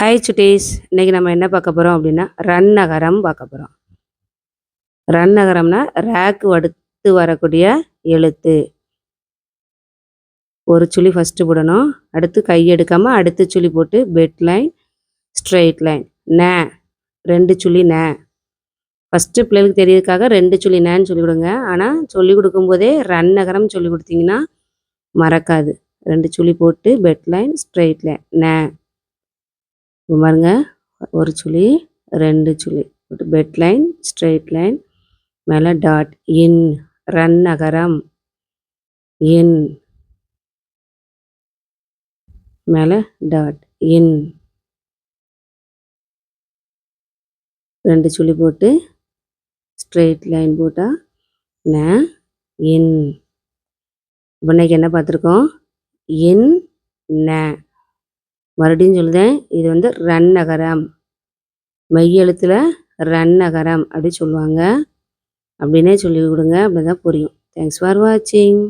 Hi சுட்டீஸ் இன்றைக்கி நம்ம என்ன பார்க்க போகிறோம் அப்படின்னா ரன் நகரம் பார்க்க போகிறோம் ரன் நகரம்னா ரேக்கு அடுத்து வரக்கூடிய எழுத்து. ஒரு சுழி ஃபஸ்ட்டு போடணும் அடுத்து கை எடுக்காமல் அடுத்து சுழி போட்டு பெட் லைன் ஸ்ட்ரெயிட் லைன் நே ரெண்டு சுழி நே. ஃபஸ்ட்டு பிள்ளைகளுக்கு தெரியறதுக்காக ரெண்டு சுழி நேன்னு சொல்லி கொடுங்க. ஆனால் சொல்லி கொடுக்கும்போதே ரன் நகரம் சொல்லி கொடுத்தீங்கன்னா மறக்காது. ரெண்டு சுழி போட்டு பெட் லைன் ஸ்ட்ரெயிட் லைன் நே. பாருங்க. ஒரு சுழி ரெண்டு சுழி. பெட் லைன் ஸ்ட்ரெயிட் லைன் மேலே டாட் இன் ரன் நகரம் இன் மேலே டாட் இன் ரெண்டு சுழி போட்டு ஸ்ட்ரெயிட் லைன் போட்டால் ந இன் இப்போ இன்னைக்கு என்ன பார்த்துருக்கோம்? இன் ந. மறுபடியும் சொல்லுதேன் இது வந்து ரன் மையெழுத்தில் ரன்னகரம் ரன் அப்படி சொல்லுவாங்க. அப்படின்னே சொல்லி கொடுங்க அப்படி தான் புரியும். தேங்க்ஸ் ஃபார் வாட்சிங்